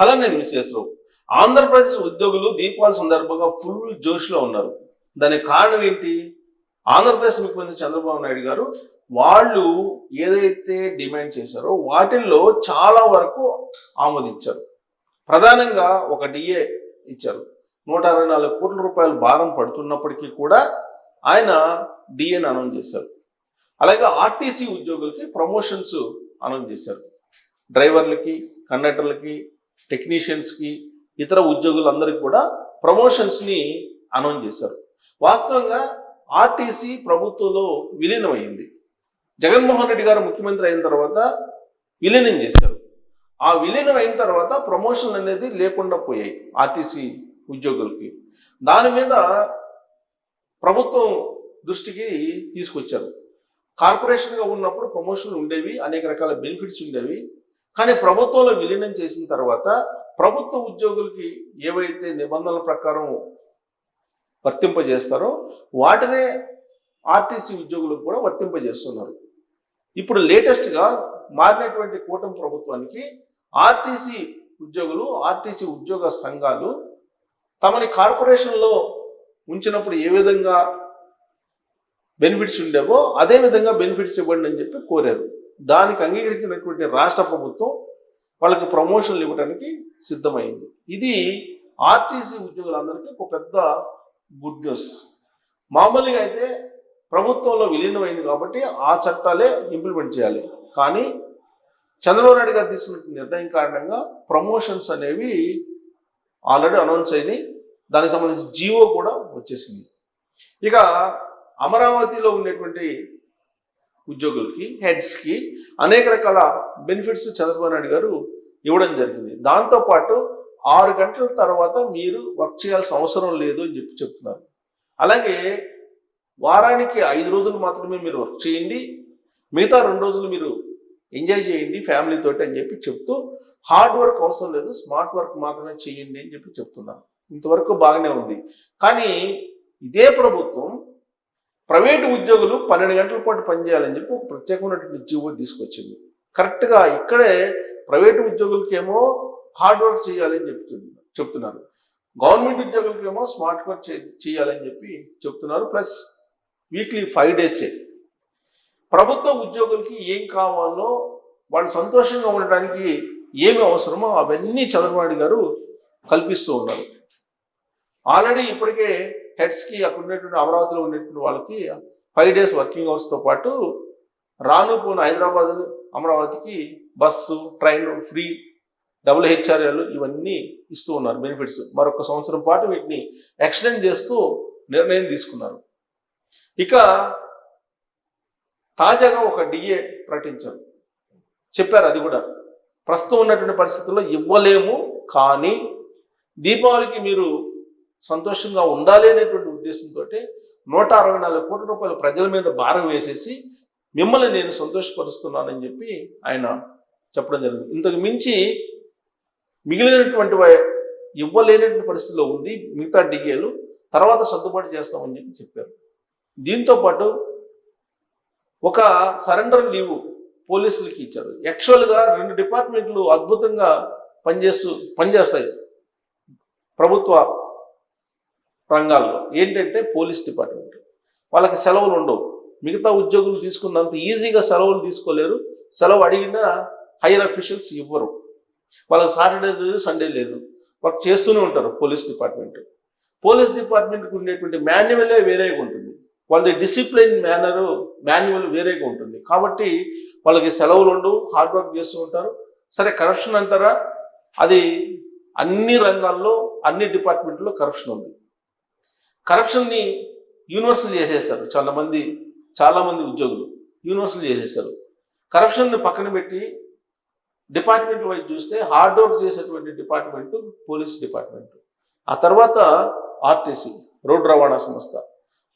ఫలాన్ని నేను మిస్సెస్ రావు ఆంధ్రప్రదేశ్ ఉద్యోగులు దీపావళి సందర్భంగా ఫుల్ జోష్లో ఉన్నారు. దానికి కారణం ఏంటి? ఆంధ్రప్రదేశ్ ముఖ్యమంత్రి చంద్రబాబు నాయుడు గారు వాళ్ళు ఏదైతే డిమాండ్ చేశారో వాటిల్లో చాలా వరకు ఆమోదించారు. ప్రధానంగా ఒక డిఏ ఇచ్చారు. నూట అరవై నాలుగు కోట్ల రూపాయల భారం పడుతున్నప్పటికీ కూడా ఆయన డిఏని అనౌన్స్ చేశారు. అలాగే ఆర్టీసీ ఉద్యోగులకి ప్రమోషన్స్ అనౌన్స్ చేశారు. డ్రైవర్లకి కండక్టర్లకి టెక్నీషియన్స్కి ఇతర ఉద్యోగులందరికీ కూడా ప్రమోషన్స్ని అనౌన్స్ చేశారు. వాస్తవంగా ఆర్టీసీ ప్రభుత్వంలో విలీనమైంది. జగన్మోహన్ రెడ్డి గారు ముఖ్యమంత్రి అయిన తర్వాత విలీనం చేశారు. ఆ విలీనం అయిన తర్వాత ప్రమోషన్ అనేది లేకుండా పోయాయి ఆర్టీసీ ఉద్యోగులకి. దాని మీద ప్రభుత్వం దృష్టికి తీసుకొచ్చారు. కార్పొరేషన్గా ఉన్నప్పుడు ప్రమోషన్లు ఉండేవి అనేక రకాల బెనిఫిట్స్ ఉండేవి. కానీ ప్రభుత్వంలో విలీనం చేసిన తర్వాత ప్రభుత్వ ఉద్యోగులకి ఏవైతే నిబంధనల ప్రకారం వర్తింపజేస్తారో వాటినే ఆర్టీసీ ఉద్యోగులకు కూడా వర్తింపజేస్తున్నారు. ఇప్పుడు లేటెస్ట్గా మారినటువంటి కూటమి ప్రభుత్వానికి ఆర్టీసీ ఉద్యోగులు ఆర్టీసీ ఉద్యోగ సంఘాలు తమని కార్పొరేషన్లో ఉంచినప్పుడు ఏ విధంగా బెనిఫిట్స్ ఉండేవో అదే విధంగా బెనిఫిట్స్ ఇవ్వండి అని చెప్పి కోరారు. దానికి అంగీకరించినటువంటి రాష్ట్ర ప్రభుత్వం వాళ్ళకి ప్రమోషన్లు ఇవ్వడానికి సిద్ధమైంది. ఇది ఆర్టీసీ ఉద్యోగులందరికీ ఒక పెద్ద గుడ్ న్యూస్. మామూలుగా అయితే ప్రభుత్వంలో విలీనమైంది కాబట్టి ఆ చట్టాలే ఇంప్లిమెంట్ చేయాలి. కానీ చంద్రబాబు నాయుడు గారు తీసుకున్న నిర్ణయం కారణంగా ప్రమోషన్స్ అనేవి ఆల్రెడీ అనౌన్స్ అయినాయి. దానికి సంబంధించి జీవో కూడా వచ్చేసింది. ఇక అమరావతిలో ఉండేటువంటి ఉద్యోగులకి హెడ్స్కి అనేక రకాల బెనిఫిట్స్ చంద్రబాబు నాయుడు గారు ఇవ్వడం జరిగింది. దాంతోపాటు ఆరు గంటల తర్వాత మీరు వర్క్ చేయాల్సిన అవసరం లేదు అని చెప్పి చెప్తున్నారు. అలాగే వారానికి ఐదు రోజులు మాత్రమే మీరు వర్క్ చేయండి. మిగతా రెండు రోజులు మీరు ఎంజాయ్ చేయండి ఫ్యామిలీ తోటి అని చెప్పి చెప్తూ హార్డ్ వర్క్ అవసరం లేదు స్మార్ట్ వర్క్ మాత్రమే చేయండి అని చెప్పి చెప్తున్నారు. ఇంతవరకు బాగానే ఉంది. కానీ ఇదే ప్రభుత్వం ప్రైవేటు ఉద్యోగులు పన్నెండు గంటల పాటు పనిచేయాలని చెప్పి ఒక ప్రత్యేకమైనటువంటి జీవో తీసుకొచ్చింది. కరెక్ట్గా ఇక్కడే ప్రైవేటు ఉద్యోగులకేమో హార్డ్ వర్క్ చేయాలని చెప్తున్నారు చెప్తున్నారు. గవర్నమెంట్ ఉద్యోగులకేమో స్మార్ట్ వర్క్ చేయాలని చెప్పి చెప్తున్నారు. ప్లస్ వీక్లీ ఫైవ్ డేసే. ప్రభుత్వ ఉద్యోగులకి ఏం కావాలో వాళ్ళు సంతోషంగా ఉండడానికి ఏమి అవసరమో అవన్నీ చంద్రబాబు గారు కల్పిస్తూ ఉన్నారు. ఆల్రెడీ ఇప్పటికే హెడ్స్కి అక్కడ ఉన్నటువంటి అమరావతిలో ఉండేటువంటి వాళ్ళకి ఫైవ్ డేస్ వర్కింగ్ అవర్స్తో పాటు రాను పోను హైదరాబాద్ అమరావతికి బస్సు ట్రైన్ ఫ్రీ డబుల్ హెచ్ఆర్ఏలు ఇవన్నీ ఇస్తూ ఉన్నారు బెనిఫిట్స్. మరొక సంవత్సరం పాటు వీటిని ఎక్స్టెండ్ చేస్తూ నిర్ణయం తీసుకున్నారు. ఇక తాజాగా ఒక డిఏ ప్రకటించారు. చెప్పారు అది కూడా. ప్రస్తుతం ఉన్నటువంటి పరిస్థితుల్లో ఇవ్వలేము కానీ దీపావళికి మీరు సంతోషంగా ఉండాలి అనేటువంటి ఉద్దేశంతో నూట అరవై నాలుగు కోట్ల రూపాయలు ప్రజల మీద భారం వేసేసి మిమ్మల్ని నేను సంతోషపరుస్తున్నానని చెప్పి ఆయన చెప్పడం జరిగింది. ఇంతకు మించి మిగిలినటువంటి ఇవ్వలేనటువంటి పరిస్థితిలో ఉంది మిగతా డిఏలు తర్వాత సర్దుబాటు చేస్తామని చెప్పి చెప్పారు. దీంతో పాటు ఒక సరెండర్ లీవ్ పోలీసులకి ఇచ్చారు. యాక్చువల్గా రెండు డిపార్ట్మెంట్లు అద్భుతంగా పనిచేస్తూ పనిచేస్తాయి. ప్రభుత్వ రంగాల్లో. ఏంటంటే పోలీస్ డిపార్ట్మెంట్. వాళ్ళకి సెలవులు ఉండవు. మిగతా ఉద్యోగులు తీసుకున్నంత ఈజీగా సెలవులు తీసుకోలేరు. సెలవు అడిగినా హైయర్ అఫీషియల్స్ ఇవ్వరు. వాళ్ళకి సాటర్డే లేదు సండే లేదు. వర్క్ చేస్తూనే ఉంటారు పోలీస్ డిపార్ట్మెంట్. పోలీస్ డిపార్ట్మెంట్కి ఉండేటువంటి మాన్యువలే వేరేగా ఉంటుంది. వాళ్ళది డిసిప్లిన్ మేనరు మాన్యువల్ వేరేగా ఉంటుంది. కాబట్టి వాళ్ళకి సెలవులు ఉండవు హార్డ్ వర్క్ చేస్తూ ఉంటారు. సరే కరప్షన్ అంటారా? అది అన్ని రంగాల్లో అన్ని డిపార్ట్మెంట్లో కరప్షన్ ఉంది. కరప్షన్ని యూనివర్సల్ చేసేస్తారు. చాలామంది చాలామంది ఉద్యోగులు యూనివర్సల్ చేసేస్తారు. కరప్షన్ని పక్కన పెట్టి డిపార్ట్మెంట్ వైజ్ చూస్తే హార్డ్ వర్క్ చేసేటువంటి డిపార్ట్మెంట్ పోలీస్ డిపార్ట్మెంట్. ఆ తర్వాత ఆర్టీసీ రోడ్ రవాణా సంస్థ.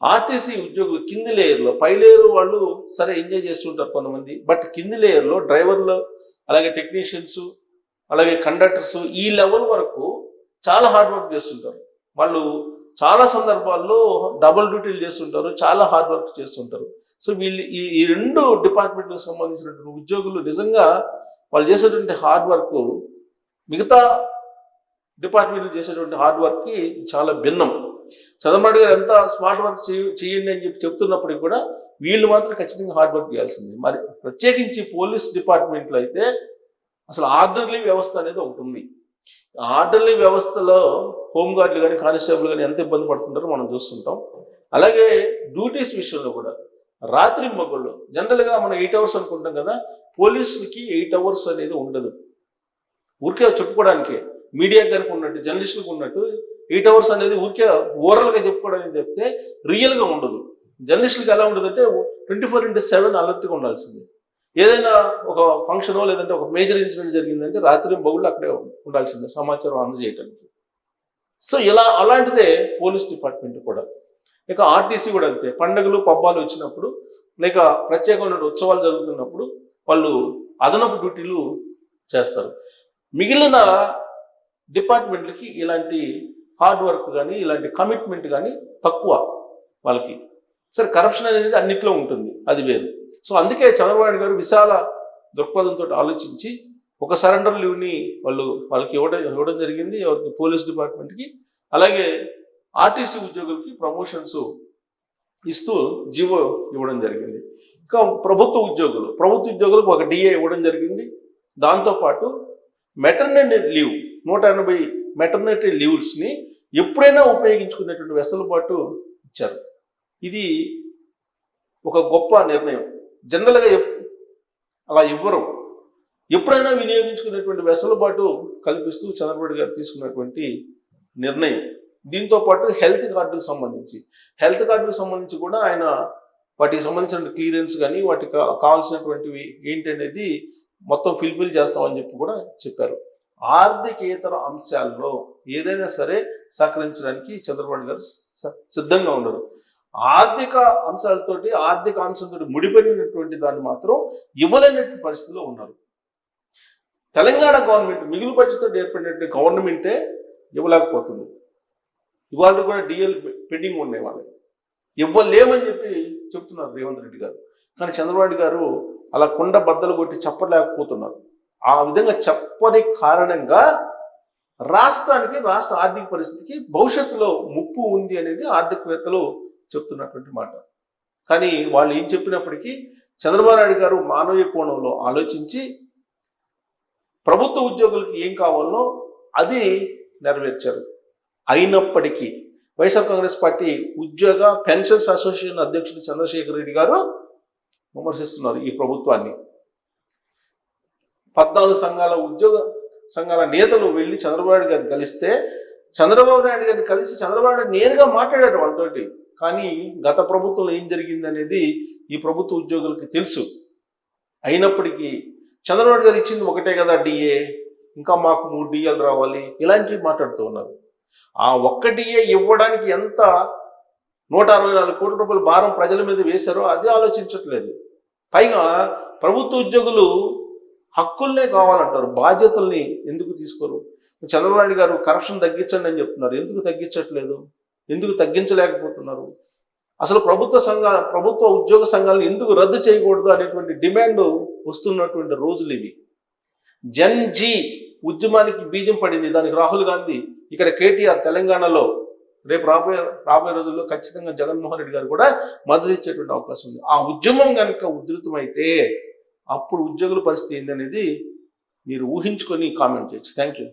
ఆర్టీసీ ఉద్యోగులు కింది లేయర్లో పై లేయర్ వాళ్ళు సరే ఎంజాయ్ చేస్తుంటారు కొంతమంది బట్ కింది లేయర్లో డ్రైవర్లు అలాగే టెక్నీషియన్స్ అలాగే కండక్టర్స్ ఈ లెవెల్ వరకు చాలా హార్డ్ వర్క్ చేస్తుంటారు. వాళ్ళు చాలా సందర్భాల్లో డబుల్ డ్యూటీలు చేస్తుంటారు చాలా హార్డ్ వర్క్ చేస్తుంటారు. సో వీళ్ళు ఈ ఈ రెండు డిపార్ట్మెంట్లకు సంబంధించినటువంటి ఉద్యోగులు నిజంగా వాళ్ళు చేసేటువంటి హార్డ్ వర్క్ మిగతా డిపార్ట్మెంట్లు చేసేటువంటి హార్డ్ వర్క్కి చాలా భిన్నం. చంద్రబాబు గారు ఎంత స్మార్ట్ వర్క్ చేయండి అని చెప్పి చెప్తున్నప్పటికీ కూడా వీళ్ళు మాత్రం ఖచ్చితంగా హార్డ్ వర్క్ చేయాల్సింది. మరి ప్రత్యేకించి పోలీస్ డిపార్ట్మెంట్లో అయితే అసలు ఆర్డర్లీ వ్యవస్థ అనేది ఒకటి ఉంది. ఆర్డర్లీ వ్యవస్థలో హోంగార్డులు కానీ కానిస్టేబుల్ కానీ ఎంత ఇబ్బంది పడుతుంటారో మనం చూస్తుంటాం. అలాగే డ్యూటీస్ విషయంలో కూడా రాత్రి మొగ్గుళ్ళు జనరల్గా మనం ఎయిట్ అవర్స్ అనుకుంటాం కదా పోలీసులకి ఎయిట్ అవర్స్ అనేది ఉండదు. ఊరికే చెప్పుకోవడానికి మీడియా కనుక ఉన్నట్టు జర్నలిస్టులకు ఉన్నట్టు ఎయిట్ అవర్స్ అనేది ఊరికే ఓవరాల్గా చెప్పుకోవడానికి చెప్తే రియల్గా ఉండదు. జర్నలిస్టులకు ఎలా ఉండదు అంటే ట్వంటీ ఫోర్ ఇంటూ సెవెన్ అలర్ట్గా ఉండాల్సింది. ఏదైనా ఒక ఫంక్షన్ లేదంటే ఒక మేజర్ ఇన్సిడెంట్ జరిగిందంటే రాత్రి బొగుళ్ళు అక్కడే ఉండాల్సిందే సమాచారం అందజేయటానికి. సో ఇలా అలాంటిదే పోలీస్ డిపార్ట్మెంట్ కూడా. ఇక ఆర్టీసీ కూడా అంతే. పండుగలు పబ్బాలు వచ్చినప్పుడు లేక ప్రత్యేకమైన ఉత్సవాలు జరుగుతున్నప్పుడు వాళ్ళు అదనపు డ్యూటీలు చేస్తారు. మిగిలిన డిపార్ట్మెంట్లకి ఇలాంటి హార్డ్ వర్క్ కానీ ఇలాంటి కమిట్మెంట్ కానీ తక్కువ వాళ్ళకి. సరే కరప్షన్ అనేది అన్నిట్లో ఉంటుంది. అది వేరు. సో అందుకే చంద్రబాబు గారు విశాల దృక్పథంతో ఆలోచించి ఒక సరెండర్ లీవ్ని వాళ్ళు వాళ్ళకి ఇవ్వడం ఇవ్వడం జరిగింది. పోలీస్ డిపార్ట్మెంట్కి. అలాగే ఆర్టీసీ ఉద్యోగులకి ప్రమోషన్స్ ఇస్తూ జీవో ఇవ్వడం జరిగింది. ఇంకా ప్రభుత్వ ఉద్యోగులు ప్రభుత్వ ఉద్యోగులకు ఒక డిఏ ఇవ్వడం జరిగింది. దాంతోపాటు మెటర్నిటీ లీవ్ నూట ఎనభై మెటర్నిటీ లీవ్స్ని ఎప్పుడైనా ఉపయోగించుకునేటువంటి వెసులుబాటు ఇచ్చారు. ఇది ఒక గొప్ప నిర్ణయం. జనరల్గా అలా ఇవ్వరు ఎప్పుడైనా వినియోగించుకునేటువంటి వెసులుబాటు కల్పిస్తూ చంద్రబాబు గారు తీసుకున్నటువంటి నిర్ణయం. దీంతో పాటు హెల్త్ కార్డుకు సంబంధించి. హెల్త్ కార్డుకు సంబంధించి కూడా ఆయన వాటికి సంబంధించిన క్లియరెన్స్ కానీ వాటికి కావాల్సినటువంటివి ఏంటి అనేది మొత్తం ఫిల్ఫిల్ చేస్తామని చెప్పి కూడా చెప్పారు. ఆర్థికేతర అంశాల్లో ఏదైనా సరే సహకరించడానికి చంద్రబాబు గారు స- సిద్ధంగా ఉన్నారు. ఆర్థిక అంశాలతోటి ఆర్థిక అంశంతో ముడిపడినటువంటి దాన్ని మాత్రం ఇవ్వలేనటువంటి పరిస్థితిలో ఉన్నారు. తెలంగాణ గవర్నమెంట్ మిగులు బడ్జెట్తో ఏర్పడినటువంటి గవర్నమెంటే ఇవ్వలేకపోతుంది. ఇవాళ కూడా డిఎల్ పెండింగ్ ఉన్నాయి వాళ్ళకి. ఇవ్వలేమని చెప్పి చెప్తున్నారు రేవంత్ రెడ్డి గారు. కానీ చంద్రబాబు గారు అలా కొండ బద్దలు కొట్టి చెప్పలేకపోతున్నారు. ఆ విధంగా చెప్పని కారణంగా రాష్ట్రానికి రాష్ట్ర ఆర్థిక పరిస్థితికి భవిష్యత్తులో ముప్పు ఉంది అనేది ఆర్థికవేత్తలు చెప్తున్నటువంటి మాట. కానీ వాళ్ళు ఏం చెప్పినప్పటికీ చంద్రబాబు నాయుడు గారు మానవీయ కోణంలో ఆలోచించి ప్రభుత్వ ఉద్యోగులకు ఏం కావాలో అది నెరవేర్చారు. అయినప్పటికీ వైఎస్ఆర్ కాంగ్రెస్ పార్టీ ఉద్యోగ పెన్షన్స్ అసోసియేషన్ అధ్యక్షుడు చంద్రశేఖర్ రెడ్డి గారు విమర్శిస్తున్నారు ఈ ప్రభుత్వాన్ని. పద్నాలుగు సంఘాల ఉద్యోగ సంఘాల నేతలు వెళ్ళి చంద్రబాబు నాయుడు గారిని కలిస్తే చంద్రబాబు నాయుడు గారిని కలిసి చంద్రబాబు నాయుడు నేరుగా మాట్లాడాడు వాళ్ళతోటి. కానీ గత ప్రభుత్వంలో ఏం జరిగింది అనేది ఈ ప్రభుత్వ ఉద్యోగులకి తెలుసు. అయినప్పటికీ చంద్రబాబు గారు ఇచ్చింది ఒకటే కదా డిఏ ఇంకా మాకు మూడు డిఏలు రావాలి ఇలాంటివి మాట్లాడుతూ ఉన్నారు. ఆ ఒక్క డిఏ ఇవ్వడానికి ఎంత నూట అరవై నాలుగు కోట్ల రూపాయల భారం ప్రజల మీద వేశారో అది ఆలోచించట్లేదు. పైగా ప్రభుత్వ ఉద్యోగులు హక్కుల్నే కావాలంటారు బాధ్యతల్ని ఎందుకు తీసుకోరు? చంద్రబాబు నాయుడు గారు కరప్షన్ తగ్గించండి అని చెప్తున్నారు. ఎందుకు తగ్గించట్లేదు? ఎందుకు తగ్గించలేకపోతున్నారు? అసలు ప్రభుత్వ సంఘాల ప్రభుత్వ ఉద్యోగ సంఘాలను ఎందుకు రద్దు చేయకూడదు అనేటువంటి డిమాండ్ వస్తున్నటువంటి రోజులు ఇవి. జన్ జీ ఉద్యమానికి బీజం పడింది. దానికి రాహుల్ గాంధీ ఇక్కడ కేటీఆర్ తెలంగాణలో రేపు రాబోయే రాబోయే రోజుల్లో ఖచ్చితంగా జగన్మోహన్ రెడ్డి గారు కూడా మద్దతు ఇచ్చేటువంటి అవకాశం ఉంది. ఆ ఉద్యమం కనుక ఉధృతమైతే అప్పుడు ఉద్యోగుల పరిస్థితి ఏందనేది మీరు ఊహించుకొని కామెంట్ చేయొచ్చు. Thank you